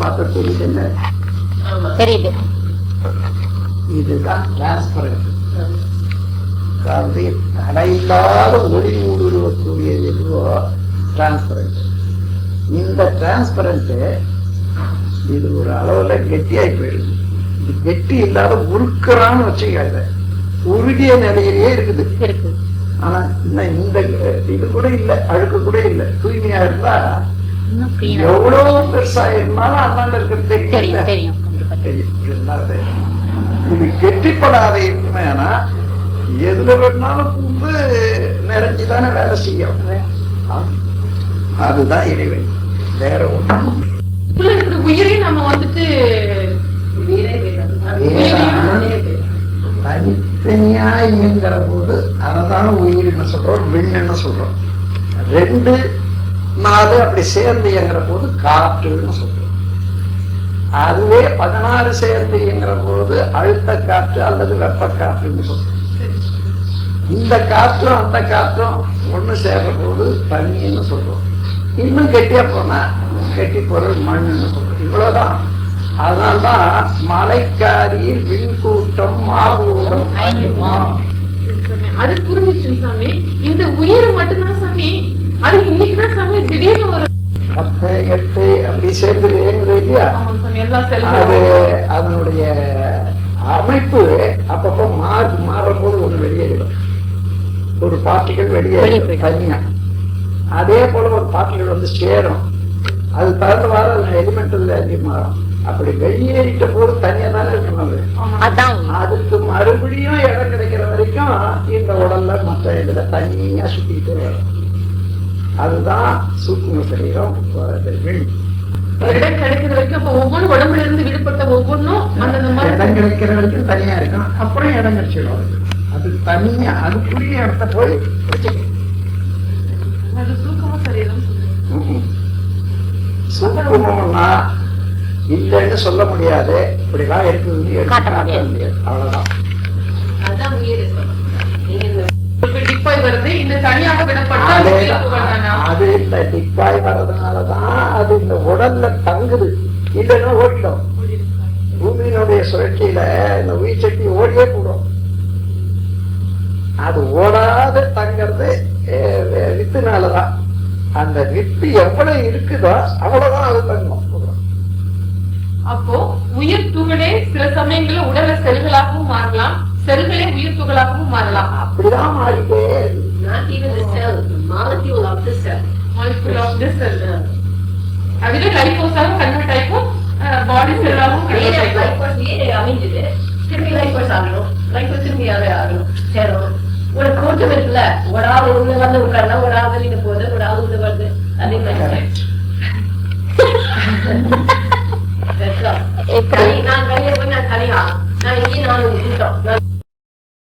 பார்த்த தெரியுதுல்ல தெரியுது. இதுதான் டிரான்ஸ்பரண்ட் அதாவது தடையில்லாத ஒளி ஊடுருவக்கூடியது எதுவோ டிரான்ஸ்பரண்ட் இந்த டிரான்ஸ்பரண்ட் இது ஒரு அளவுல கெட்டியாகி போயிடுது. கெட்டி இல்லாத உருக்குறான்னு வச்சுக்காத. உருகிய நிலையிலேயே இருக்குது. இருக்கு. ஆனா இன்னும் இந்த இது கூட இல்ல அழுக்கு கூட இல்ல. தூய்மையா இருந்தா எவ்வளவு பெருசா இருந்தாலும் அண்ணாண்ட இருக்கிறது தெரியும் இது கெட்டிப்படாத இருக்குமேனா எதுல வேணாலும் பூந்து நிறைஞ்சுதானே வேலை செய்யும். அதுதான் இறைவன். வேற இருக்கிற உயிரையும் நம்ம வந்துட்டு தனித்தனியாய்ங்கிற தனித்தனியா இயங்குற போது அதனால உயிரின்னு சொல்றோம் விண்ணுன்னு சொல்றோம். ரெண்டு நாலு அப்படி சேர்ந்து இயங்குற போது காற்றுன்னு சொல்றோம். அதுவே பதினாறு சேர்ந்து இயங்குற போது அழுத்த காற்று அல்லது வெப்ப காற்றுன்னு சொல்றோம். இந்த காற்றும் அந்த காற்றும் ஒண்ணு சேர்ற போது தண்ணின்னு சொல்றோம். இன்னும் கெட்டியா போனா கெட்டி பொருள் மண்ணுன்னு சொல்றோம். இவ்வளவுதான். அதனால்தான் மலைக்காரியில் விண்கூட்டம் மாவூடம் அது புரிஞ்சிச்சு சாமி. இந்த உயிர் மட்டும்தான் சாமி. அது இன்னைக்குதான் சாமி திடீர்னு ஒரு பத்து எட்டு அப்படி சேர்ந்து இயங்குது இல்லையா அது அதனுடைய அமைப்பு அப்பப்போ மாறி மாறும்போது ஒண்ணு வெளியேறிடும் ஒரு பார்ட்டிகள் வெளியே வெளியேறிடும். தனியா. அதே போல ஒரு பார்ட்டிகள் வந்து சேரும். அது தகுந்த வாரம் எலிமெண்டல் மாறும். அப்படி வெளியேறிட்ட போது தனியா தானே இருக்கணும். அதுக்கு மறுபடியும் இடம் கிடைக்கிற வரைக்கும் இந்த உடல்ல மற்ற இதுல தனியா சுத்திட்டு வரும் அதுதான் சூக்கும சரீரம். இடம் கிடைக்கிற வரைக்கும் ஒவ்வொரு உடம்புல இருந்து விடுபட்ட ஒவ்வொன்றும் இடம் கிடைக்கிற வரைக்கும் தனியா இருக்கும் அப்புறம் இடம் கிடைச்சிடும். அது தனியா அதுக்குரிய இடத்த போய் சூக்கமா சரீரம். சூக்குமம்னா இல்லைன்னு சொல்ல முடியாது. இப்படிலாம் எடுத்து காட்ட முடியாது. அவ்வளவுதான். அதே இந்த டிப்பாய் வர்றதுனாலதான் அது இந்த உடல்ல தங்குது. இல்லைன்னா ஓடிடும். பூமியினுடைய சுழற்சியில இந்த உயிர் சக்தி ஓடியே கூடும் அது ஓடாத தங்கிறது வித்துனாலதான். அந்த வித்து எவ்வளவு இருக்குதோ அவ்வளவுதான் அது தங்கும். அப்போ உயிர் துகளே சில சமயங்கள்ல உடல்ல செல்களாகவும் மாறலாம் செல்களே உயிர் துகளாகவும் மாறலாம். அப்படிதான் மாறிட்டே not even the cell, the molecule of the cell. molecule of this cell. அதுல லைஃபோஸாகவும் கன்வெர்ட் ஆயிக்கும் பாடி செல்லாகவும் கன்வெர்ட் ஆயிக்கும் அமைஞ்சது. திரும்பி லைஃபோஸ் ஆகணும். லைஃபோஸ் திரும்பி அதை ஆகணும்? சேரும். ஒரு கூட்டம் இருக்குல்ல ஒரு ஆள் உள்ள வந்து உட்கார்ந்தா ஒரு ஆள் வெளியில போகுது ஒரு ஆள் உள்ள வருது. அதே மாதிரி. 可以，那你赶紧问一下家里啊，那一定能回去走。